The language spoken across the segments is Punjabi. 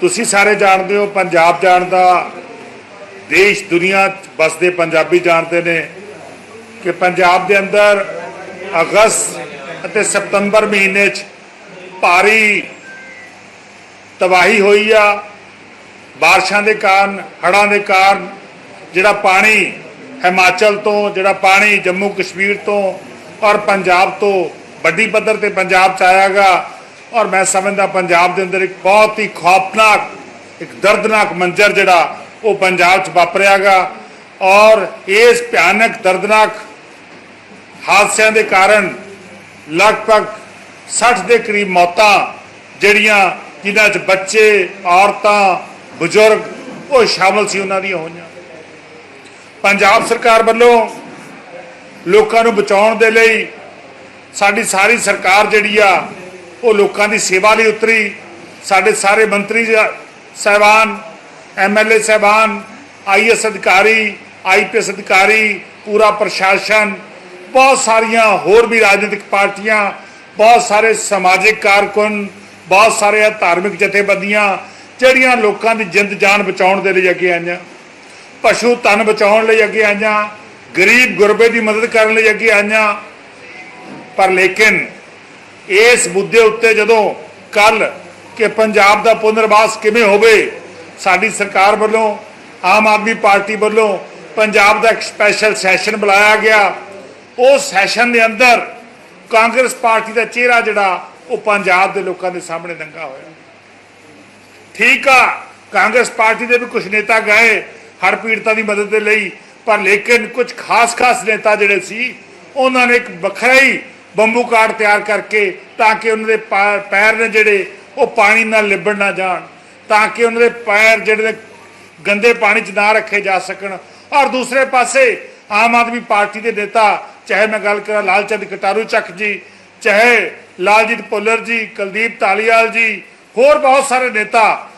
ਤੁਸੀਂ ਸਾਰੇ ਜਾਣਦੇ ਹੋ, ਪੰਜਾਬ ਜਾਣਦਾ ਦੇਸ਼, ਦੁਨੀਆ 'ਚ ਬਸਦੇ ਪੰਜਾਬੀ ਜਾਣਦੇ ਨੇ ਕਿ ਪੰਜਾਬ ਦੇ ਅੰਦਰ ਅਗਸਤ ਅਤੇ ਸਤੰਬਰ ਮਹੀਨੇ 'ਚ ਭਾਰੀ ਤਬਾਹੀ ਹੋਈ ਆ। ਬਾਰਿਸ਼ਾਂ ਦੇ ਕਾਰਨ, ਹੜ੍ਹਾਂ ਦੇ ਕਾਰਨ ਜਿਹੜਾ ਪਾਣੀ ਹਿਮਾਚਲ ਤੋਂ, ਜਿਹੜਾ ਪਾਣੀ ਜੰਮੂ ਕਸ਼ਮੀਰ ਤੋਂ ਔਰ ਪੰਜਾਬ ਤੋਂ ਵੱਡੀ ਪੱਧਰ ਤੇ ਪੰਜਾਬ ਚ ਆਇਆਗਾ। ਔਰ ਮੈਂ ਸਮਝਦਾ ਪੰਜਾਬ ਦੇ ਅੰਦਰ ਇੱਕ ਬਹੁਤ ਹੀ ਖੌਫਨਾਕ, ਇੱਕ ਦਰਦਨਾਕ ਮੰਜ਼ਰ ਜਿਹੜਾ ਉਹ ਪੰਜਾਬ ਚ ਵਾਪਰਿਆਗਾ ਔਰ ਇਸ ਭਿਆਨਕ, ਦਰਦਨਾਕ ਹਾਦਸਿਆਂ ਦੇ ਕਾਰਨ ਲਗਭਗ 60 ਦੇ ਕਰੀਬ ਮੌਤਾਂ ਜਿਹੜੀਆਂ ਜਿਨ੍ਹਾਂ 'ਚ ਬੱਚੇ, ਔਰਤਾਂ, ਬਜ਼ੁਰਗ ਉਹ ਸ਼ਾਮਲ ਸੀ ਉਹਨਾਂ ਦੀਆਂ ਹੋਈਆਂ। ਪੰਜਾਬ ਸਰਕਾਰ ਵੱਲੋਂ ਲੋਕਾਂ ਨੂੰ ਬਚਾਉਣ ਦੇ ਲਈ ਸਾਡੀ ਸਾਰੀ ਸਰਕਾਰ ਜਿਹੜੀ ਆ ਉਹ ਲੋਕਾਂ ਦੀ ਸੇਵਾ ਲਈ ਉਤਰੀ। ਸਾਡੇ ਸਾਰੇ ਮੰਤਰੀ ਜ- ਸਾਹਿਬਾਨ ਐਮਐਲਏ ਸਾਹਿਬਾਨ ਆਈਐਸ ਅਧਿਕਾਰੀ ਆਈਪੀਐਸ ਅਧਿਕਾਰੀ, ਪੂਰਾ ਪ੍ਰਸ਼ਾਸਨ, ਬਹੁਤ ਸਾਰੀਆਂ ਹੋਰ ਵੀ ਰਾਜਨੀਤਿਕ ਪਾਰਟੀਆਂ, ਬਹੁਤ ਸਾਰੇ ਸਮਾਜਿਕ ਕਾਰਕੁਨ, ਬਹੁਤ ਸਾਰੇ ਧਾਰਮਿਕ ਜਥੇਬੰਦੀਆਂ, ਜਿਹੜੀਆਂ ਲੋਕਾਂ ਦੀ ਜਿੰਦ ਜਾਨ ਬਚਾਉਣ ਦੇ ਲਈ ਅੱਗੇ ਆਈਆਂ। ਪਸ਼ੂ ਧਨ ਬਚਾਉਣ ਲਈ ਅੱਗੇ ਆਈਆਂ। ਗਰੀਬ ਗੁਰਬੇ ਦੀ ਮਦਦ ਕਰਨ ਲਈ ਅੱਗੇ ਆਈਆਂ। ਪਰ ਲੇਕਿਨ ਇਸ ਮੁੱਦੇ ਉੱਤੇ ਜਦੋਂ ਕੱਲ ਕਿ ਪੰਜਾਬ ਦਾ ਪੁਨਰਵਾਸ ਕਿਵੇਂ ਹੋਵੇ, ਸਾਡੀ ਸਰਕਾਰ ਵੱਲੋਂ, ਆਮ ਆਦਮੀ ਪਾਰਟੀ ਵੱਲੋਂ ਪੰਜਾਬ ਦਾ ਇੱਕ ਸਪੈਸ਼ਲ ਸੈਸ਼ਨ ਬੁਲਾਇਆ ਗਿਆ। ਉਹ ਸੈਸ਼ਨ ਦੇ ਅੰਦਰ ਕਾਂਗਰਸ ਪਾਰਟੀ ਦਾ ਚਿਹਰਾ ਜਿਹੜਾ, ਉਹ ਪੰਜਾਬ ਦੇ ਲੋਕਾਂ ਦੇ ਸਾਹਮਣੇ ਨੰਗਾ ਹੋਇਆ। ਠੀਕ ਆ, ਕਾਂਗਰਸ ਪਾਰਟੀ ਦੇ ਵੀ ਕੁਝ ਨੇਤਾ ਗਏ ਹਰ ਪੀੜਤਾਂ ਦੀ ਮਦਦ ਦੇ ਲਈ, ਪਰ ਲੇਕਿਨ ਕੁਝ ਖਾਸ-ਖਾਸ ਨੇਤਾ ਜਿਹੜੇ ਸੀ, ਉਹਨਾਂ ਨੇ ਇੱਕ ਵੱਖਰਾ ਹੀ ਬੰਬੂ ਕਾਰਡ ਤਿਆਰ ਕਰਕੇ ਤਾਂ ਕਿ ਉਹਨਾਂ ਦੇ ਪਾ- ਪੈਰ ਨੇ ਜਿਹੜੇ ਉਹ ਪਾਣੀ ਨਾਲ ਲਿਬੜ ਨਾ ਜਾਣ, ਤਾਂ ਕਿ ਉਹਨਾਂ ਦੇ ਪੈਰ ਜਿਹੜੇ ਨੇ ਗੰਦੇ ਪਾਣੀ 'ਚ ਨਾ ਰੱਖੇ ਜਾ ਸਕਣ। ਔਰ ਦੂਸਰੇ ਪਾਸੇ ਆਮ ਆਦਮੀ ਪਾਰਟੀ ਦੇ ਨੇਤਾ, ਚਾਹੇ ਮੈਂ ਗੱਲ ਕਰਾਂ ਲਾਲਚੰਦ ਕਟਾਰੂ ਚੱਕ ਜੀ, ਚਾਹੇ ਲਾਲਜੀਤ ਭੁੱਲਰ ਜੀ, ਕੁਲਦੀਪ ਤਾਲੀਵਾਲ ਜੀ, ਹੋਰ ਬਹੁਤ ਸਾਰੇ ਨੇਤਾ,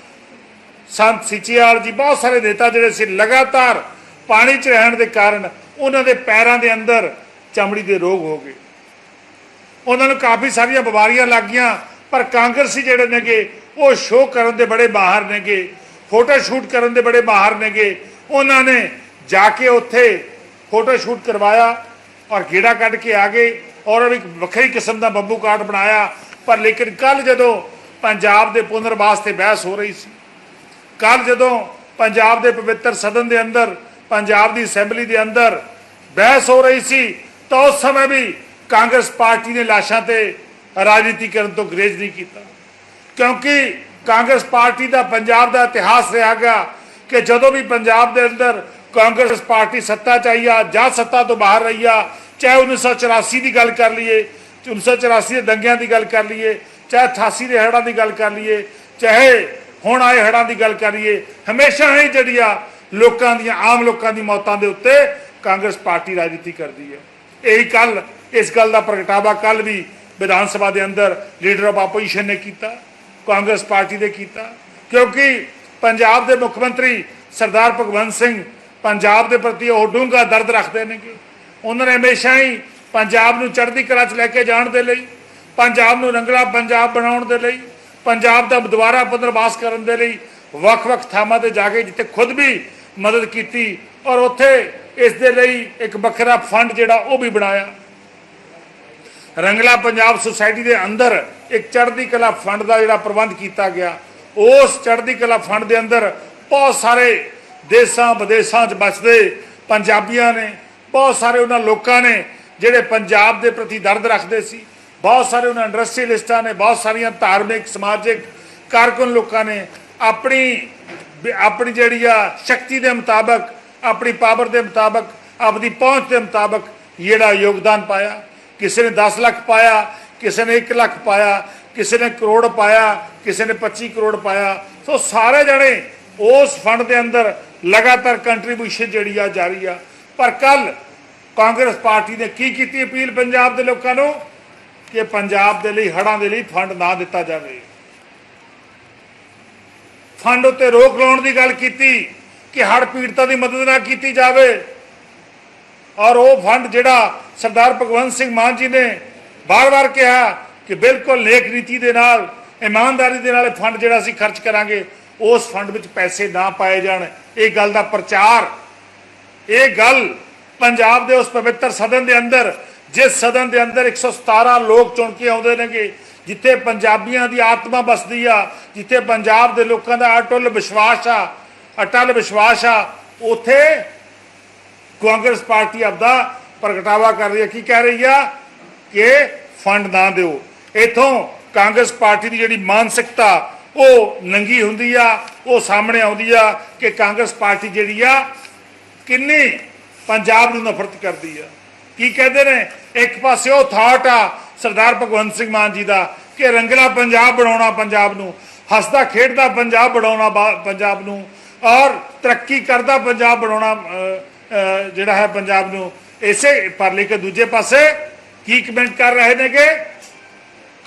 ਸੰਤ ਸਿਚਿਆਲ ਜੀ, ਬਹੁਤ ਸਾਰੇ ਨੇਤਾ ਜਿਹੜੇ ਸੀ, ਲਗਾਤਾਰ ਪਾਣੀ 'ਚ ਰਹਿਣ ਦੇ ਕਾਰਨ ਉਹਨਾਂ ਦੇ ਪੈਰਾਂ ਦੇ ਅੰਦਰ ਚਮੜੀ ਦੇ ਰੋਗ ਹੋ ਗਏ। ਉਹਨਾਂ ਨੂੰ ਕਾਫੀ ਸਾਰੀਆਂ ਬਿਮਾਰੀਆਂ ਲੱਗ ਗਈਆਂ, ਪਰ ਕਾਂਗਰਸੀ ਜਿਹੜੇ ਨੇਗੇ, ਉਹ ਸ਼ੋਅ ਕਰਨ ਦੇ ਬੜੇ ਮਾਹਰ ਨੇਗੇ ਫੋਟੋ ਸ਼ੂਟ ਕਰਨ ਦੇ ਬੜੇ ਮਾਹਰ ਨੇਗੇ। ਉਹਨਾਂ ਨੇ ਜਾ ਕੇ ਉੱਥੇ ਫੋਟੋ ਸ਼ੂਟ ਕਰਵਾਇਆ ਔਰ ਗੇੜਾ ਕੱਢ ਕੇ ਆ ਗਏ ਔਰ ਇੱਕ ਵੱਖਰੀ ਕਿਸਮ ਦਾ ਬੰਬੂ ਕਾਰਡ ਬਣਾਇਆ। ਪਰ ਲੇਕਿਨ ਕੱਲ ਜਦੋਂ ਪੰਜਾਬ ਦੇ ਪੁਨਰਵਾਸ ਤੇ ਬਹਿਸ ਹੋ ਰਹੀ ਸੀ ਕੱਲ ਜਦੋਂ ਪੰਜਾਬ ਦੇ ਪਵਿੱਤਰ ਸਦਨ ਦੇ ਅੰਦਰ, ਪੰਜਾਬ ਦੀ ਅਸੈਂਬਲੀ ਦੇ ਅੰਦਰ ਬਹਿਸ ਹੋ ਰਹੀ ਸੀ, ਤਾਂ ਉਸ ਸਮੇਂ ਵੀ ਕਾਂਗਰਸ ਪਾਰਟੀ ਨੇ ਲਾਸ਼ਾਂ ਤੇ ਰਾਜਨੀਤੀ ਕਰਨ ਤੋਂ ਗਰੇਜ ਨਹੀਂ ਕੀਤਾ। ਕਿਉਂਕਿ ਕਾਂਗਰਸ ਪਾਰਟੀ ਦਾ ਪੰਜਾਬ ਦਾ ਇਤਿਹਾਸ ਰਿਹਾ ਗਿਆ ਕਿ ਜਦੋਂ ਵੀ ਪੰਜਾਬ ਦੇ ਅੰਦਰ ਕਾਂਗਰਸ ਪਾਰਟੀ ਸੱਤਾ ਚ ਆਈ ਆ ਜਾਂ ਸੱਤਾ ਤੋਂ ਬਾਹਰ ਰਹੀ ਆ, ਚਾਹੇ 1984 ਦੀ ਗੱਲ ਕਰ ਲਈਏ 1984 ਦੇ ਦੰਗਿਆਂ ਦੀ ਗੱਲ ਕਰ ਲਈਏ, ਚਾਹੇ 88 ਦੇ ਹੜ੍ਹਾਂ ਦੀ ਗੱਲ ਕਰ ਲਈਏ, ਚਾਹੇ ਹੁਣ ਆਏ ਹੜ੍ਹਾਂ ਦੀ ਗੱਲ ਕਰ ਲਈਏ, ਹਮੇਸ਼ਾ ਹੀ ਜਿਹੜੀ ਆ ਲੋਕਾਂ ਦੀਆਂ, ਆਮ ਲੋਕਾਂ ਦੀ ਮੌਤਾਂ ਦੇ ਉੱਤੇ ਕਾਂਗਰਸ ਪਾਰਟੀ ਰਾਜਨੀਤੀ ਕਰਦੀ ਹੈ। ਇਹੀ ਕੱਲ ਇਸ ਗੱਲ ਦਾ ਪ੍ਰਗਟਾਵਾ ਕੱਲ ਵੀ ਵਿਧਾਨ ਸਭਾ ਦੇ ਅੰਦਰ ਲੀਡਰ ਆਫ ਆਪੋਜੀਸ਼ਨ ਨੇ ਕੀਤਾ, ਕਾਂਗਰਸ ਪਾਰਟੀ ਦੇ ਕੀਤਾ, ਕਿਉਂਕਿ ਪੰਜਾਬ ਦੇ ਮੁੱਖ ਮੰਤਰੀ ਸਰਦਾਰ ਭਗਵੰਤ ਸਿੰਘ ਪੰਜਾਬ ਦੇ ਪ੍ਰਤੀ ਉਹ ਡੂੰਘਾ ਦਰਦ ਰੱਖਦੇ ਨੇਗੇ। ਉਹਨਾਂ ਨੇ ਹਮੇਸ਼ਾ ਹੀ ਪੰਜਾਬ ਨੂੰ ਚੜ੍ਹਦੀ ਕਲਾ 'ਚ ਲੈ ਕੇ ਜਾਣ ਦੇ ਲਈ, ਪੰਜਾਬ ਨੂੰ ਰੰਗਲਾ ਪੰਜਾਬ ਬਣਾਉਣ ਦੇ ਲਈ, ਪੰਜਾਬ ਦਾ ਦੁਬਾਰਾ ਪੁਨਰਵਾਸ ਕਰਨ ਦੇ ਲਈ ਵੱਖ-ਵੱਖ ਥਾਵਾਂ ਤੇ ਜਾ ਕੇ ਜਿੱਥੇ ਖੁਦ ਵੀ ਮਦਦ ਕੀਤੀ ਔਰ ਉੱਥੇ ਇਸ ਦੇ ਲਈ ਇੱਕ ਵੱਖਰਾ ਫੰਡ ਜਿਹੜਾ ਉਹ ਵੀ ਬਣਾਇਆ। ਰੰਗਲਾ ਪੰਜਾਬ ਸੁਸਾਇਟੀ ਦੇ ਅੰਦਰ ਇੱਕ ਚੜ੍ਹਦੀ ਕਲਾ ਫੰਡ ਦਾ ਜਿਹੜਾ ਪ੍ਰਬੰਧ ਕੀਤਾ ਗਿਆ, ਉਸ ਚੜ੍ਹਦੀ ਕਲਾ ਫੰਡ ਦੇ ਅੰਦਰ ਬਹੁਤ ਸਾਰੇ ਦੇਸ਼ਾਂ ਵਿਦੇਸ਼ਾਂ 'ਚ ਬਸਦੇ ਪੰਜਾਬੀਆਂ ਨੇ, ਬਹੁਤ ਸਾਰੇ ਉਹਨਾਂ ਲੋਕਾਂ ਨੇ ਜਿਹੜੇ ਪੰਜਾਬ ਦੇ ਪ੍ਰਤੀ ਦਰਦ ਰੱਖਦੇ ਸੀ, ਬਹੁਤ ਸਾਰੇ ਉਹਨਾਂ ਇੰਡਸਟਰੀਅਲਿਸਟਾਂ ਨੇ, ਬਹੁਤ ਸਾਰੀਆਂ ਧਾਰਮਿਕ, ਸਮਾਜਿਕ ਕਾਰਕੁਨ ਲੋਕਾਂ ਨੇ ਆਪਣੀ ਆਪਣੀ ਜਿਹੜੀ ਆ ਸ਼ਕਤੀ ਦੇ ਮੁਤਾਬਕ, ਆਪਣੀ ਪਾਵਰ ਦੇ ਮੁਤਾਬਕ, ਆਪਣੀ ਪਹੁੰਚ ਦੇ ਮੁਤਾਬਕ ਜਿਹੜਾ ਯੋਗਦਾਨ ਪਾਇਆ। ਕਿਸੇ ਨੇ 10 ਲੱਖ ਪਾਇਆ, ਕਿਸੇ ਨੇ 1 ਲੱਖ ਪਾਇਆ, ਕਿਸੇ ਨੇ ਕਰੋੜ ਪਾਇਆ, ਕਿਸੇ ਨੇ 25 ਕਰੋੜ ਪਾਇਆ। ਸੋ ਸਾਰੇ ਜਣੇ ਉਸ ਫੰਡ ਦੇ ਅੰਦਰ ਲਗਾਤਾਰ ਕੰਟਰੀਬਿਊਸ਼ਨ ਜਿਹੜੀ ਆ ਜਾਰੀ ਆ। ਪਰ ਕੱਲ ਕਾਂਗਰਸ ਪਾਰਟੀ ਨੇ ਕੀ ਕੀਤੀ ਅਪੀਲ ਪੰਜਾਬ ਦੇ ਲੋਕਾਂ ਨੂੰ? ਕਿ ਪੰਜਾਬ ਦੇ ਲਈ, ਹੜ੍ਹਾਂ ਦੇ ਲਈ ਫੰਡ ਨਾ ਦਿੱਤਾ ਜਾਵੇ। ਫੰਡ ਉੱਤੇ ਰੋਕ ਲਾਉਣ ਦੀ ਗੱਲ ਕੀਤੀ, ਕਿ ਹੜ੍ਹ ਪੀੜਤਾਂ ਦੀ ਮਦਦ ਨਾ ਕੀਤੀ ਜਾਵੇ। ਔਰ ਉਹ ਫੰਡ ਜਿਹੜਾ ਸਰਦਾਰ ਭਗਵੰਤ ਸਿੰਘ ਮਾਨ ਜੀ ਨੇ ਬਾਰ-ਬਾਰ ਕਿਹਾ ਕਿ ਬਿਲਕੁਲ ਨੇਕ ਨੀਤੀ ਦੇ ਨਾਲ, ਇਮਾਨਦਾਰੀ ਦੇ ਨਾਲ ਇਹ ਫੰਡ ਜਿਹੜਾ ਅਸੀਂ ਖਰਚ ਕਰਾਂਗੇ, ਉਸ ਫੰਡ ਵਿੱਚ ਪੈਸੇ ਨਾ ਪਾਏ ਜਾਣ। ਇਹ ਗੱਲ ਦਾ ਪ੍ਰਚਾਰ, ਇਹ ਗੱਲ ਪੰਜਾਬ ਦੇ ਉਸ ਪਵਿੱਤਰ ਸਦਨ ਦੇ ਅੰਦਰ, ਜਿਸ ਸਦਨ ਦੇ ਅੰਦਰ 117 ਲੋਕ ਚੁਣ ਕੇ ਆਉਂਦੇ ਨੇਗੇ, ਜਿੱਥੇ ਪੰਜਾਬੀਆਂ ਦੀ ਆਤਮਾ ਬਸਦੀ ਆ, ਜਿੱਥੇ ਪੰਜਾਬ ਦੇ ਲੋਕਾਂ ਦਾ ਅਟੁੱਲ ਵਿਸ਼ਵਾਸ ਆ, ਅਟਲ ਵਿਸ਼ਵਾਸ ਆ, ਉਥੇ ਕਾਂਗਰਸ ਪਾਰਟੀ ਆਪਦਾ ਪ੍ਰਗਟਾਵਾ ਕਰ ਰਹੀ ਹੈ। ਕੀ ਕਹਿ ਰਹੀ ਆ? ਕਿ ਫੰਡ ਨਾ ਦਿਓ। ਇਥੋਂ ਕਾਂਗਰਸ ਪਾਰਟੀ ਦੀ ਜਿਹੜੀ ਮਾਨਸਿਕਤਾ, ਉਹ ਨੰਗੀ ਹੁੰਦੀ ਆ, ਉਹ ਸਾਹਮਣੇ ਆਉਂਦੀ ਆ ਕਿ ਕਾਂਗਰਸ ਪਾਰਟੀ ਜਿਹੜੀ ਆ, ਕਿੰਨੀ ਪੰਜਾਬ ਨੂੰ ਨਫ਼ਰਤ ਕਰਦੀ ਆ। ਕੀ ਕਹਿੰਦੇ ਨੇ? ਇੱਕ ਪਾਸੇ ਉਹ ਥਾਟ ਆ ਸਰਦਾਰ ਭਗਵੰਤ ਸਿੰਘ ਮਾਨ ਜੀ ਦਾ ਕਿ ਰੰਗਲਾ ਪੰਜਾਬ ਬਣਾਉਣਾ ਪੰਜਾਬ ਨੂੰ, ਹੱਸਦਾ ਖੇਡਦਾ ਪੰਜਾਬ ਬਣਾਉਣਾ ਪੰਜਾਬ ਨੂੰ, ਔਰ ਤਰੱਕੀ ਕਰਦਾ ਪੰਜਾਬ ਬਣਾਉਣਾ ਜਿਹੜਾ ਹੈ ਪੰਜਾਬ ਨੂੰ ਇਸੇ ਪਰ ਲੈ ਕੇ ਦੂਜੇ ਪਾਸੇ ਕੀ ਕਮੈਂਟ ਕਰ ਰਹੇ ਨੇਗੇ?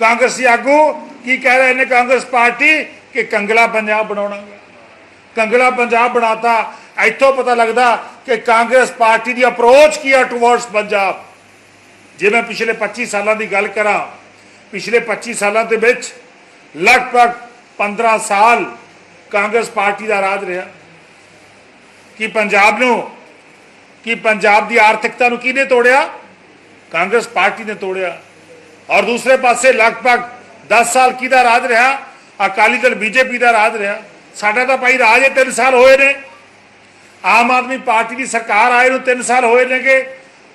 ਕਾਂਗਰਸੀ ਆਗੂ ਕੀ ਕਹਿ ਰਹੇ ਨੇ ਕਾਂਗਰਸ ਪਾਰਟੀ ਕਿ ਕੰਗਲਾ ਪੰਜਾਬ ਬਣਾਉਣਾ ਗਾ। ਕੰਗਲਾ ਪੰਜਾਬ ਬਣਾਤਾ, ਇੱਥੋਂ ਪਤਾ ਲੱਗਦਾ ਕਿ ਕਾਂਗਰਸ ਪਾਰਟੀ ਦੀ ਅਪਰੋਚ ਕੀ ਆ ਟੁਵਰਡਸ ਪੰਜਾਬ? ਜੇ ਮੈਂ ਪਿਛਲੇ 25 ਸਾਲਾਂ ਦੀ ਗੱਲ ਕਰਾਂ, ਪਿਛਲੇ 25 ਸਾਲਾਂ ਦੇ ਵਿੱਚ ਲਗਭਗ 15 ਸਾਲ ਕਾਂਗਰਸ ਪਾਰਟੀ ਦਾ ਰਾਜ ਰਿਹਾ। ਕਿ ਪੰਜਾਬ ਨੂੰ ਕਿ ਪੰਜਾਬ ਦੀ ਆਰਥਿਕਤਾ ਨੂੰ ਕਿਹਨੇ ਤੋੜਿਆ? ਕਾਂਗਰਸ ਪਾਰਟੀ ਨੇ ਤੋੜਿਆ। ਔਰ ਦੂਸਰੇ ਪਾਸੇ ਲਗਭਗ 10 ਸਾਲ ਕਿਹਦਾ ਰਾਜ ਰਿਹਾ? ਅਕਾਲੀ ਦਲ ਬੀਜੇਪੀ ਦਾ ਰਾਜ ਰਿਹਾ। ਸਾਡਾ ਤਾਂ ਭਾਈ ਰਾਜ ਇਹ 3 ਸਾਲ ਹੋਏ ਨੇ। ਆਮ ਆਦਮੀ ਪਾਰਟੀ ਦੀ ਸਰਕਾਰ ਆਏ ਨੂੰ 3 ਸਾਲ ਹੋਏ ਨੇਗੇ।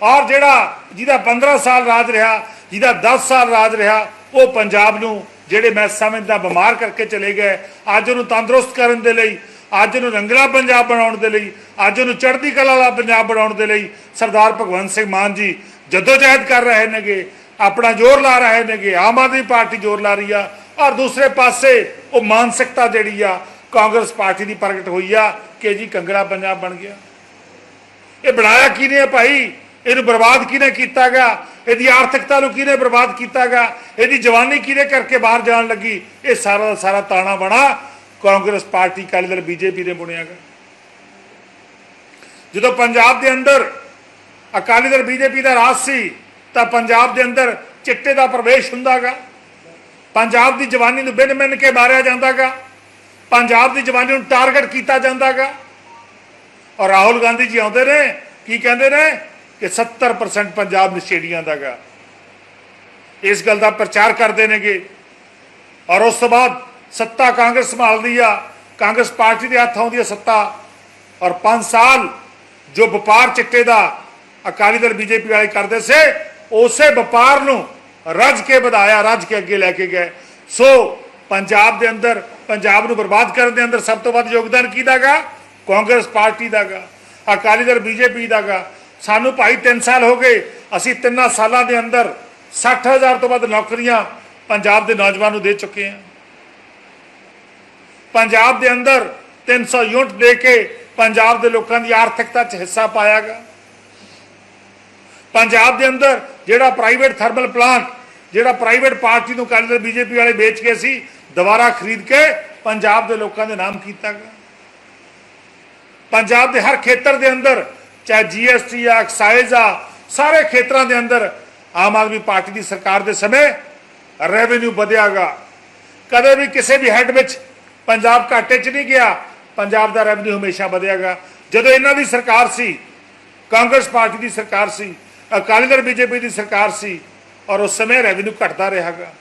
ਔਰ ਜਿਹੜਾ ਜਿਹਦਾ 15 ਸਾਲ ਰਾਜ ਰਿਹਾ, ਜਿਹਦਾ 10 ਸਾਲ ਰਾਜ ਰਿਹਾ, ਉਹ ਪੰਜਾਬ ਨੂੰ ਜਿਹੜੇ ਮੈਂ ਸਮਝਦਾ ਬਿਮਾਰ ਕਰਕੇ ਚਲੇ ਗਏ, ਅੱਜ ਉਹਨੂੰ ਤੰਦਰੁਸਤ ਕਰਨ ਦੇ ਲਈ ਅੱਜ ਨੂੰ ਰੰਗਲਾ ਪੰਜਾਬ ਬਣਾਉਣ ਦੇ ਲਈ, ਅੱਜ ਉਹਨੂੰ ਚੜ੍ਹਦੀ ਕਲਾ ਵਾਲਾ ਪੰਜਾਬ ਬਣਾਉਣ ਦੇ ਲਈ ਸਰਦਾਰ ਭਗਵੰਤ ਸਿੰਘ ਮਾਨ ਜੀ ਜਦੋਜਹਿਦ ਕਰ ਰਹੇ ਨੇਗੇ, ਆਪਣਾ ਜ਼ੋਰ ਲਾ ਰਹੇ ਨੇਗੇ, ਆਮ ਆਦਮੀ ਪਾਰਟੀ ਜ਼ੋਰ ਲਾ ਰਹੀ ਆ, ਔਰ ਦੂਸਰੇ ਪਾਸੇ ਉਹ ਮਾਨਸਿਕਤਾ ਜਿਹੜੀ ਆ, ਕਾਂਗਰਸ ਪਾਰਟੀ ਦੀ ਪ੍ਰਗਟ ਹੋਈ ਆ ਕਿ ਜੀ ਕੰਗੜਾ ਪੰਜਾਬ ਬਣ ਗਿਆ। ਇਹ ਬਣਾਇਆ ਕਿਹਨੇ ਹੈ ਭਾਈ? ਇਹਨੂੰ ਬਰਬਾਦ ਕਿਹਨੇ ਕੀਤਾਗਾ ਇਹਦੀ ਆਰਥਿਕਤਾ ਨੂੰ ਕਿਹਨੇ ਬਰਬਾਦ ਕੀਤਾਗਾ ਇਹਦੀ ਜਵਾਨੀ ਕਿਹਨੇ ਕਰਕੇ ਬਾਹਰ ਜਾਣ ਲੱਗੀ? ਇਹ ਸਾਰਾ ਦਾ ਸਾਰਾ ਤਾਣਾ ਬਣਾ ਕਾਂਗਰਸ ਪਾਰਟੀ, ਅਕਾਲੀ ਦਲ, ਬੀਜੇਪੀ ਨੇ ਬੁਣਿਆਗਾ ਜਦੋਂ ਪੰਜਾਬ ਦੇ ਅੰਦਰ ਅਕਾਲੀ ਦਲ, ਬੀਜੇਪੀ ਦਾ ਰਾਜ ਸੀ, ਤਾਂ ਪੰਜਾਬ ਦੇ ਅੰਦਰ ਚਿੱਟੇ ਦਾ ਪ੍ਰਵੇਸ਼ ਹੁੰਦਾਗਾ। ਪੰਜਾਬ ਦੀ ਜਵਾਨੀ ਨੂੰ ਬਿਨ ਮਿੰਨ ਕੇ ਮਾਰਿਆ ਜਾਂਦਾਗਾ। ਪੰਜਾਬ ਦੀ ਜਵਾਨੀ ਨੂੰ ਟਾਰਗੇਟ ਕੀਤਾ ਜਾਂਦਾਗਾ। ਔਰ ਰਾਹੁਲ ਗਾਂਧੀ ਜੀ ਆਉਂਦੇ ਨੇ, ਕੀ ਕਹਿੰਦੇ ਨੇ? ਕਿ 70% ਪੰਜਾਬ ਨਸ਼ੇੜੀਆਂ ਦਾਗਾ। ਇਸ ਗੱਲ ਦਾ ਪ੍ਰਚਾਰ ਕਰਦੇ ਨੇਗੇ। ਔਰ ਉਸ ਤੋਂ ਬਾਅਦ ਸੱਤਾ ਕਾਂਗਰਸ ਸੰਭਾਲਦੀ ਆ, ਕਾਂਗਰਸ ਪਾਰਟੀ ਦੇ ਹੱਥ ਆਉਂਦੀ ਆ ਸੱਤਾ। ਔਰ 5 ਸਾਲ ਜੋ ਵਪਾਰ ਚਿੱਟੇ ਦਾ ਅਕਾਲੀ ਦਲ, ਬੀਜੇਪੀ ਵਾਲੇ ਕਰਦੇ ਸੇ, ਉਸੇ ਵਪਾਰ ਨੂੰ ਰੱਜ ਕੇ ਵਧਾਇਆ, ਰੱਜ ਕੇ ਅੱਗੇ ਲੈ ਕੇ ਗਏ। ਸੋ ਪੰਜਾਬ ਦੇ ਅੰਦਰ, ਪੰਜਾਬ ਨੂੰ ਬਰਬਾਦ ਕਰਨ ਦੇ ਅੰਦਰ ਸਭ ਤੋਂ ਵੱਧ ਯੋਗਦਾਨ ਕਿਹਦਾਗਾ ਕਾਂਗਰਸ ਪਾਰਟੀ ਦਾਗਾ ਅਕਾਲੀ ਦਲ, ਬੀਜੇਪੀ ਦਾਗਾ ਸਾਨੂੰ ਭਾਈ 3 ਸਾਲ ਹੋ ਗਏ, ਅਸੀਂ ਤਿੰਨਾਂ ਸਾਲਾਂ ਦੇ ਅੰਦਰ 60000 ਤੋਂ ਵੱਧ ਨੌਕਰੀਆਂ ਪੰਜਾਬ ਦੇ ਨੌਜਵਾਨ ਨੂੰ ਦੇ ਚੁੱਕੇ ਹਾਂ। ਪੰਜਾਬ ਦੇ ਅੰਦਰ 300 ਯੂਨਿਟ ਦੇ ਕੇ ਪੰਜਾਬ ਦੇ ਲੋਕਾਂ ਦੀ ਆਰਥਿਕਤਾ 'ਚ ਹਿੱਸਾ ਪਾਇਆ ਪਾਇਆਗਾ। ਪੰਜਾਬ ਦੇ ਅੰਦਰ ਜਿਹੜਾ ਪ੍ਰਾਈਵੇਟ ਥਰਮਲ ਪਲਾਂਟ, ਜਿਹੜਾ ਪ੍ਰਾਈਵੇਟ ਪਾਰਟੀ ਨੂੰ ਕਾਲੀ ਦਲ, ਬੀਜੇਪੀ ਵਾਲੇ ਵੇਚ ਕੇ ਸੀ ਦੁਬਾਰਾ ਖਰੀਦ ਕੇ ਪੰਜਾਬ ਦੇ ਲੋਕਾਂ ਦੇ ਨਾਮ ਕੀਤਾ ਗਿਆ ਪੰਜਾਬ ਦੇ ਹਰ ਖੇਤਰ ਦੇ ਅੰਦਰ, ਚਾਹੇ ਜੀਐਸਟੀ ਆ ਐਕਸਾਈਜ਼ ਆ, ਸਾਰੇ ਖੇਤਰਾਂ ਦੇ ਅੰਦਰ ਆਮ ਆਦਮੀ ਪਾਰਟੀ ਦੀ ਸਰਕਾਰ ਦੇ ਸਮੇਂ ਰੈਵਨਿਊ ਵਧਿਆਗਾ। ਕਦੇ ਵੀ ਕਿਸੇ ਵੀ ਹੈੱਡ ਵਿੱਚ ਪੰਜਾਬ ਘਾਟੇ 'ਚ ਨਹੀਂ ਗਿਆ, ਪੰਜਾਬ ਦਾ ਰੈਵਨਿਊ ਹਮੇਸ਼ਾ ਵਧਿਆਗਾ ਜਦੋਂ ਇਹਨਾਂ ਦੀ ਸਰਕਾਰ ਸੀ, ਕਾਂਗਰਸ ਪਾਰਟੀ ਦੀ ਸਰਕਾਰ ਸੀ, ਅਕਾਲੀ ਦਲ ਬੀਜੇਪੀ ਦੀ ਸਰਕਾਰ ਸੀ, ਔਰ ਉਸ ਸਮੇਂ ਰੈਵਨਿਊ ਘਟਦਾ ਰਿਹਾਗਾ,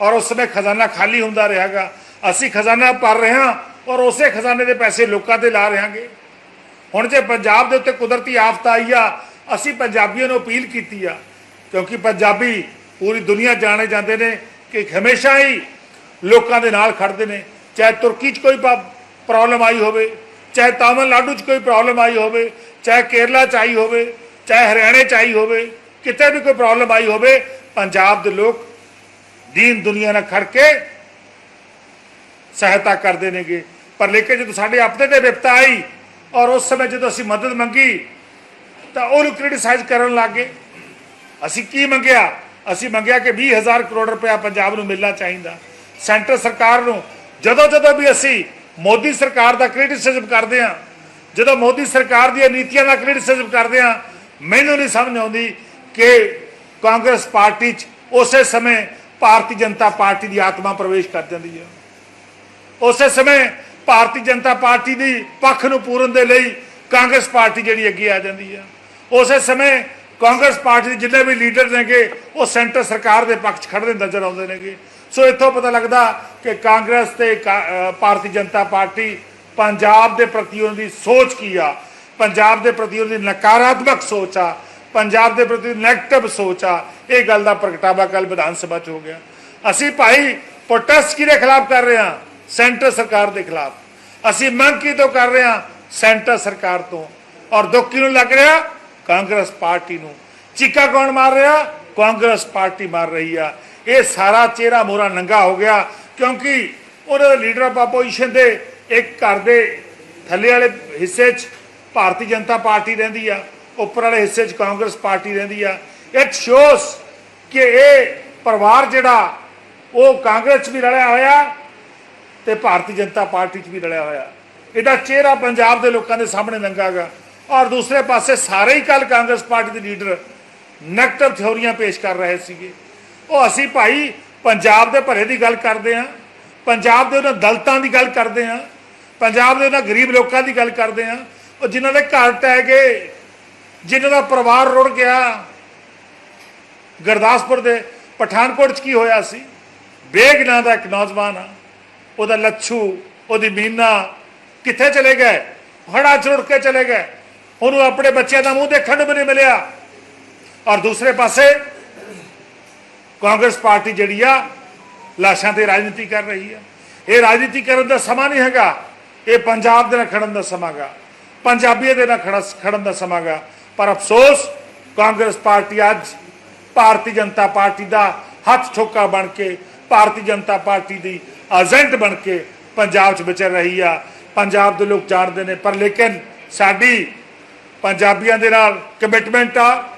ਔਰ ਉਸ ਸਮੇਂ ਖਜ਼ਾਨਾ ਖਾਲੀ ਹੁੰਦਾ ਰਿਹਾਗਾ, ਅਸੀਂ ਖਜ਼ਾਨਾ ਭਰ ਰਹੇ ਹਾਂ, ਔਰ ਉਸੇ ਖਜ਼ਾਨੇ ਦੇ ਪੈਸੇ ਲੋਕਾਂ ਤੇ ਲਾ ਰਹਾਂਗੇ। ਹੁਣ ਜੇ ਪੰਜਾਬ ਦੇ ਉੱਤੇ ਕੁਦਰਤੀ ਆਫਤ ਆਈ ਆ, ਅਸੀਂ ਪੰਜਾਬੀਆਂ ਨੂੰ ਅਪੀਲ ਕੀਤੀ ਆ, ਕਿਉਂਕਿ ਪੰਜਾਬੀ ਪੂਰੀ ਦੁਨੀਆ ਜਾਣੇ ਜਾਂਦੇ ਨੇ ਕਿ ਹਮੇਸ਼ਾ ਹੀ ਲੋਕਾਂ ਦੇ ਨਾਲ ਖੜਦੇ ਨੇ। ਚਾਹੇ ਤੁਰਕੀ 'ਚ ਕੋਈ ਪ੍ਰੋਬਲਮ ਆਈ ਹੋਵੇ, ਚਾਹੇ ਤਾਮਿਲਨਾਡੂ 'ਚ ਕੋਈ ਪ੍ਰੋਬਲਮ ਆਈ ਹੋਵੇ, ਚਾਹੇ ਕੇਰਲਾ 'ਚ ਆਈ ਹੋਵੇ, ਚਾਹੇ ਹਰਿਆਣੇ 'ਚ ਆਈ ਹੋਵੇ, ਕਿਤੇ ਵੀ ਕੋਈ ਪ੍ਰੋਬਲਮ ਆਈ ਹੋਵੇ, ਪੰਜਾਬ ਦੇ ਲੋਕ ਦੀਨ ਦੁਨੀਆ ਨਾਲ ਖੜ ਕੇ ਸਹਾਇਤਾ ਕਰਦੇ ਨੇਗੇ। ਪਰ ਲੇਕਿਨ ਜਦੋਂ ਸਾਡੇ ਆਪਣੇ ਤੇ ਵਿਪਤਾ ਆਈ ਔਰ ਉਸ ਸਮੇਂ ਜਦੋਂ ਅਸੀਂ ਮਦਦ ਮੰਗੀ, ਤਾਂ ਉਹਨੂੰ ਕ੍ਰਿਟਿਸਾਈਜ਼ ਕਰਨ ਲੱਗੇ ਅਸੀਂ ਕੀ ਮੰਗਿਆ? ਅਸੀਂ ਮੰਗਿਆ ਕਿ 20000 ਕਰੋੜ ਰੁਪਇਆ ਪੰਜਾਬ ਨੂੰ ਮਿਲਣਾ ਚਾਹੀਦਾ। ਸੈਂਟਰ ਸਰਕਾਰ ਨੂੰ ਜਦੋਂ ਜਦੋਂ ਵੀ ਅਸੀਂ ਮੋਦੀ ਸਰਕਾਰ ਦਾ ਕ੍ਰਿਟਿਸਿਜ਼ਮ ਕਰਦੇ ਹਾਂ, ਜਦੋਂ ਮੋਦੀ ਸਰਕਾਰ ਦੀਆਂ ਨੀਤੀਆਂ ਦਾ ਕ੍ਰਿਟਿਸਿਜ਼ਮ ਕਰਦੇ ਹਾਂ, ਮੈਨੂੰ ਨਹੀਂ ਸਮਝ ਆਉਂਦੀ ਕਿ ਕਾਂਗਰਸ ਪਾਰਟੀ 'ਚ ਉਸੇ ਸਮੇਂ ਭਾਰਤੀ ਜਨਤਾ ਪਾਰਟੀ ਦੀ ਆਤਮਾ ਪ੍ਰਵੇਸ਼ ਕਰ ਜਾਂਦੀ ਹੈ। ਉਸੇ ਸਮੇਂ ਭਾਰਤੀ ਜਨਤਾ ਪਾਰਟੀ ਦੀ ਪੱਖ ਨੂੰ ਪੂਰਨ ਦੇ ਲਈ ਕਾਂਗਰਸ ਪਾਰਟੀ ਜਿਹੜੀ ਅੱਗੇ ਆ ਜਾਂਦੀ ਹੈ। ਉਸੇ ਸਮੇਂ ਕਾਂਗਰਸ ਪਾਰਟੀ ਦੇ ਜਿੰਨੇ ਵੀ ਲੀਡਰ ਨੇਗੇ, ਉਹ ਸੈਂਟਰ ਸਰਕਾਰ ਦੇ ਪੱਖ 'ਚ ਖੜਦੇ ਨਜ਼ਰ ਆਉਂਦੇ ਨੇਗੇ। ਸੋ ਇੱਥੋਂ ਪਤਾ ਲੱਗਦਾ ਕਿ ਕਾਂਗਰਸ ਤੇ ਭਾਰਤੀ ਜਨਤਾ ਪਾਰਟੀ ਪੰਜਾਬ ਦੇ ਪ੍ਰਤੀ ਉਹਨਾਂ ਦੀ ਸੋਚ ਕੀ ਆ? ਪੰਜਾਬ ਦੇ ਪ੍ਰਤੀ ਉਹਦੀ ਨਕਾਰਾਤਮਕ ਸੋਚ ਆ? ਪੰਜਾਬ ਦੇ ਪ੍ਰਤੀ ਨੈਗੇਟਿਵ ਸੋਚ ਆ? ਇਹ ਗੱਲ ਦਾ ਪ੍ਰਗਟਾਵਾ ਕੱਲ ਵਿਧਾਨ ਸਭਾ 'ਚ ਹੋ ਗਿਆ। ਅਸੀਂ ਭਾਈ ਪ੍ਰੋਟੈਸਟ ਕਿਹਦੇ ਖਿਲਾਫ ਕਰ ਰਹੇ ਹਾਂ? ਸੈਂਟਰ ਸਰਕਾਰ ਦੇ ਖਿਲਾਫ। ਅਸੀਂ ਮੰਗ ਕੀ ਤੋਂ ਕਰ ਰਹੇ ਹਾਂ? ਸੈਂਟਰ ਸਰਕਾਰ ਤੋਂ। ਔਰ ਦੁੱਖ ਕਿਹਨੂੰ ਲੱਗ ਰਿਹਾ? ਕਾਂਗਰਸ ਪਾਰਟੀ ਨੂੰ। ਚੀਕਾ ਕੌਣ ਮਾਰ ਰਿਹਾ? ਕਾਂਗਰਸ ਪਾਰਟੀ ਮਾਰ ਰਹੀ ਆ। ਇਹ ਸਾਰਾ ਚਿਹਰਾ ਮੋਰਾ ਨੰਗਾ ਹੋ ਗਿਆ, ਕਿਉਂਕਿ ਉਹਨਾਂ ਦੇ ਲੀਡਰ ਆਫ ਆਪੋਜੀਸ਼ਨ ਦੇ ਇੱਕ ਘਰ ਦੇ ਥੱਲੇ ਵਾਲੇ ਹਿੱਸੇ 'ਚ ਭਾਰਤੀ ਜਨਤਾ ਪਾਰਟੀ ਰਹਿੰਦੀ ਆ, ਉੱਪਰ ਵਾਲੇ ਹਿੱਸੇ 'ਚ ਕਾਂਗਰਸ ਪਾਰਟੀ ਰਹਿੰਦੀ ਆ। ਇਟ ਸ਼ੋਸ ਕਿ ਇਹ ਪਰਿਵਾਰ ਜਿਹੜਾ, ਉਹ ਕਾਂਗਰਸ 'ਚ ਵੀ ਰਲਿਆ ਹੋਇਆ ਤੇ ਭਾਰਤੀ ਜਨਤਾ ਪਾਰਟੀ 'ਚ ਵੀ ਰਲਿਆ ਹੋਇਆ। ਇਹਦਾ ਚਿਹਰਾ ਪੰਜਾਬ ਦੇ ਲੋਕਾਂ ਦੇ ਸਾਹਮਣੇ ਨੰਗਾਗਾ ਔਰ ਦੂਸਰੇ ਪਾਸੇ ਸਾਰੇ ਹੀ ਕੱਲ ਕਾਂਗਰਸ ਪਾਰਟੀ ਦੇ ਲੀਡਰ ਨੈਗੇਟਿਵ ਥਿਉਰੀਆਂ ਪੇਸ਼ ਕਰ ਰਹੇ ਸੀਗੇ। ਉਹ ਅਸੀਂ ਭਾਈ ਪੰਜਾਬ ਦੇ ਭਰੇ ਦੀ ਗੱਲ ਕਰਦੇ ਹਾਂ, ਪੰਜਾਬ ਦੇ ਉਹਨਾਂ ਦਲਤਾਂ ਦੀ ਗੱਲ ਕਰਦੇ ਹਾਂ, ਪੰਜਾਬ ਦੇ ਉਹਨਾਂ ਗਰੀਬ ਲੋਕਾਂ ਦੀ ਗੱਲ ਕਰਦੇ ਹਾਂ, ਉਹ ਜਿਨ੍ਹਾਂ ਦੇ ਘਰ ਟਹਿ ਗਏ ਜਿਨ੍ਹਾਂ ਦਾ ਪਰਿਵਾਰ ਰੁੜ ਗਿਆ, ਗੁਰਦਾਸਪੁਰ ਦੇ ਪਠਾਨਕੋਟ 'ਚ ਕੀ ਹੋਇਆ ਸੀ? ਬੇਗ ਨਾਂ ਦਾ ਇੱਕ ਨੌਜਵਾਨ ਆ, ਉਹਦਾ ਲੱਛੂ, ਉਹਦੀ ਮੀਨਾ ਕਿੱਥੇ ਚਲੇ ਗਏ? ਹੜਾ ਚੁੜ ਕੇ ਚਲੇ ਗਏ। ਉਹਨੂੰ ਆਪਣੇ ਬੱਚਿਆਂ ਦਾ ਮੂੰਹ ਦੇਖਣ ਨੂੰ ਵੀ ਨਹੀਂ ਮਿਲਿਆ। ਔਰ ਦੂਸਰੇ ਪਾਸੇ ਕਾਂਗਰਸ ਪਾਰਟੀ ਜਿਹੜੀ ਆ, ਲਾਸ਼ਾਂ ਤੇ ਰਾਜਨੀਤੀ ਕਰ ਰਹੀ ਆ। ਇਹ ਰਾਜਨੀਤੀ ਕਰਨ ਦਾ ਸਮਾਂ ਨਹੀਂ ਹੈਗਾ, ਇਹ ਪੰਜਾਬ ਦੇ ਨਾਲ ਖੜਨ ਦਾ ਸਮਾਂਗਾ ਪੰਜਾਬੀਆਂ ਦੇ ਨਾਲ ਖੜਾ- ਖੜਨ ਦਾ ਸਮਾਂਗਾ ਪਰ ਅਫਸੋਸ, ਕਾਂਗਰਸ ਪਾਰਟੀ ਅੱਜ ਭਾਰਤੀ ਜਨਤਾ ਪਾਰਟੀ ਦਾ ਹੱਥ ਠੋਕਾ ਬਣ ਕੇ, ਭਾਰਤੀ ਜਨਤਾ ਪਾਰਟੀ ਦੀ ਏਜੰਟ ਬਣ ਕੇ ਪੰਜਾਬ 'ਚ ਵਿਚਰ ਰਹੀ ਆ। ਪੰਜਾਬ ਦੇ ਲੋਕ ਜਾਣਦੇ ਨੇ, ਪਰ ਲੇਕਿਨ ਸਾਡੀ ਪੰਜਾਬੀਆਂ ਦੇ ਨਾਲ ਕਮਿਟਮੈਂਟ ਆ,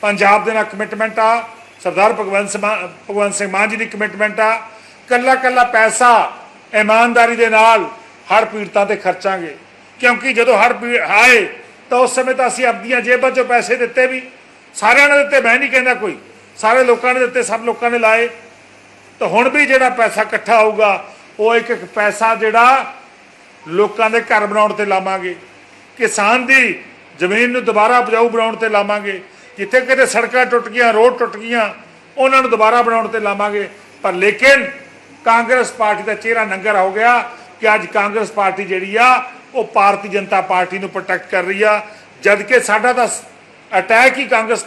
ਪੰਜਾਬ ਦੇ ਨਾਲ ਕਮਿਟਮੈਂਟ ਆ। ਸਰਦਾਰ ਭਗਵੰਤ ਸਿੰਘ ਮਾਨ- ਭਗਵੰਤ ਸਿੰਘ ਮਾਨ ਜੀ ਦੀ ਕਮਿਟਮੈਂਟ ਆ। ਕੱਲਾ ਕੱਲਾ ਪੈਸਾ ਇਮਾਨਦਾਰੀ ਦੇ ਨਾਲ ਹਰ ਪੀੜਤਾਂ ਤੇ ਖਰਚਾਂਗੇ। ਕਿਉਂਕਿ ਜਦੋਂ ਹਰ ਪੀੜ ਆਏ, ਤਾਂ ਉਸ ਸਮੇਂ ਤਾਂ ਅਸੀਂ ਆਪਦੀਆਂ ਜੇਬਾਂ 'ਚੋਂ ਪੈਸੇ ਦਿੱਤੇ ਵੀ। ਸਾਰਿਆਂ ਨੇ ਦਿੱਤੇ, ਮੈਂ ਨਹੀਂ ਕਹਿੰਦਾ ਕੋਈ। ਸਾਰੇ ਲੋਕਾਂ ਨੇ ਦਿੱਤੇ, ਸਭ ਲੋਕਾਂ ਨੇ ਲਾਏ। ਤਾਂ ਹੁਣ ਵੀ ਜਿਹੜਾ ਪੈਸਾ ਇਕੱਠਾ ਹੋਊਗਾ, ਉਹ ਇੱਕ ਇੱਕ ਪੈਸਾ ਜਿਹੜਾ ਲੋਕਾਂ ਦੇ ਘਰ ਬਣਾਉਣ ਤੇ ਲਾਵਾਂਗੇ। ਕਿਸਾਨ ਦੀ ਜ਼ਮੀਨ ਨੂੰ ਦੁਬਾਰਾ ਉਪਜਾਊ ਬਣਾਉਣ ਤੇ ਲਾਵਾਂਗੇ। ਜਿੱਥੇ ਕਿਤੇ ਸੜਕਾਂ ਟੁੱਟ ਗਈਆਂ, ਰੋਡ ਟੁੱਟ ਗਈਆਂ, ਉਹਨਾਂ ਨੂੰ ਦੁਬਾਰਾ ਬਣਾਉਣ ਤੇ ਲਾਵਾਂਗੇ। ਪਰ ਲੇਕਿਨ ਕਾਂਗਰਸ ਪਾਰਟੀ ਦਾ ਚਿਹਰਾ ਨੰਗਰ ਹੋ ਗਿਆ ਕਿ ਅੱਜ ਕਾਂਗਰਸ ਪਾਰਟੀ ਜਿਹੜੀ ਆ, ਉਹ ਭਾਰਤੀ ਜਨਤਾ ਪਾਰਟੀ ਨੂੰ ਪ੍ਰੋਟੈਕਟ ਕਰ ਰਹੀ ਆ। ਜਦ ਕਿ ਸਾਡਾ ਤਾਂ ਅਟੈਕ ਹੀ ਕਾਂਗਰਸ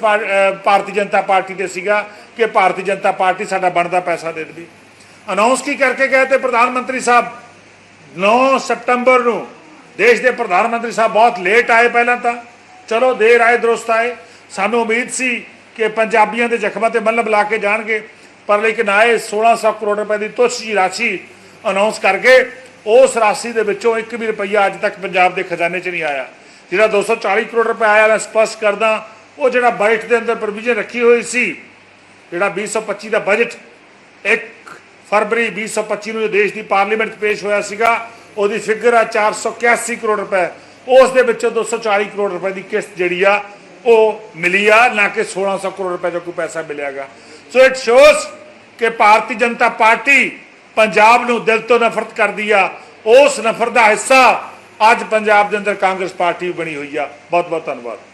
ਭਾਰਤੀ ਜਨਤਾ ਪਾਰਟੀ ਤੇ ਸੀਗਾ ਕਿ ਭਾਰਤੀ ਜਨਤਾ ਪਾਰਟੀ ਸਾਡਾ ਬਣਦਾ ਪੈਸਾ ਦੇ ਦੇਵੇ। ਅਨਾਉਂਸ ਕੀ ਕਰਕੇ ਗਏ ਤੇ ਪ੍ਰਧਾਨ ਮੰਤਰੀ ਸਾਹਿਬ? 9 ਸਤੰਬਰ ਨੂੰ ਦੇਸ਼ ਦੇ ਪ੍ਰਧਾਨ ਮੰਤਰੀ ਸਾਹਿਬ ਬਹੁਤ ਲੇਟ ਆਏ ਪਹਿਲਾਂ ਤਾਂ। ਚਲੋ ਦੇਰ ਆਏ, ਦਰੁਸਤ ਆਏ। ਸਾਨੂੰ ਉਮੀਦ ਸੀ ਕਿ ਪੰਜਾਬੀਆਂ ਦੇ ਜ਼ਖਮਾਂ ਤੇ ਮੱਲਮ ਲਾ ਕੇ ਜਾਣਗੇ, ਪਰ ਲੇਕਿਨ ਆਏ 1600 ਕਰੋੜ ਰੁਪਏ ਦੀ ਤੁੱਛ ਜੀ ਰਾਸ਼ੀ ਅਨਾਉਂਸ ਕਰਕੇ ਉਸ ਰਾਸ਼ੀ ਦੇ ਵਿੱਚੋਂ ਇੱਕ ਵੀ ਰੁਪਈਆ ਅੱਜ ਤੱਕ ਪੰਜਾਬ ਦੇ ਖਜ਼ਾਨੇ 'ਚ ਨਹੀਂ ਆਇਆ। ਜਿਹੜਾ 240 ਕਰੋੜ ਰੁਪਏ ਆਇਆ, ਮੈਂ ਸਪਸ਼ਟ ਕਰਦਾ, ਉਹ ਜਿਹੜਾ ਬਜਟ ਦੇ ਅੰਦਰ ਪ੍ਰੋਵੀਜ਼ਨ ਰੱਖੀ ਹੋਈ ਸੀ, ਜਿਹੜਾ 2025 ਦਾ ਬਜਟ 1 ਫਰਵਰੀ 2025 ਨੂੰ ਜੋ ਦੇਸ਼ ਦੀ ਪਾਰਲੀਮੈਂਟ 'ਚ ਪੇਸ਼ ਹੋਇਆ ਸੀਗਾ, ਉਹਦੀ ਫਿਗਰ ਆ 481 ਕਰੋੜ ਰੁਪਏ। ਉਸ ਦੇ ਵਿੱਚੋਂ 240 ਕਰੋੜ ਰੁਪਏ ਦੀ ਕਿਸ਼ਤ ਜਿਹੜੀ ਆ ਉਹ ਮਿਲੀ ਆ ਨਾ ਕਿ 1600 ਕਰੋੜ ਰੁਪਏ ਦਾ ਕੋਈ ਪੈਸਾ ਮਿਲਿਆਗਾ। ਸੋ ਇਟ ਸ਼ੋਸ ਕਿ ਭਾਰਤੀ ਜਨਤਾ ਪਾਰਟੀ ਪੰਜਾਬ ਨੂੰ ਦਿਲ ਤੋਂ ਨਫ਼ਰਤ ਕਰਦੀ ਆ। ਉਸ ਨਫ਼ਰਤ ਦਾ ਹਿੱਸਾ ਅੱਜ ਪੰਜਾਬ ਦੇ ਅੰਦਰ ਕਾਂਗਰਸ ਪਾਰਟੀ ਬਣੀ ਹੋਈ ਆ। ਬਹੁਤ ਬਹੁਤ ਧੰਨਵਾਦ।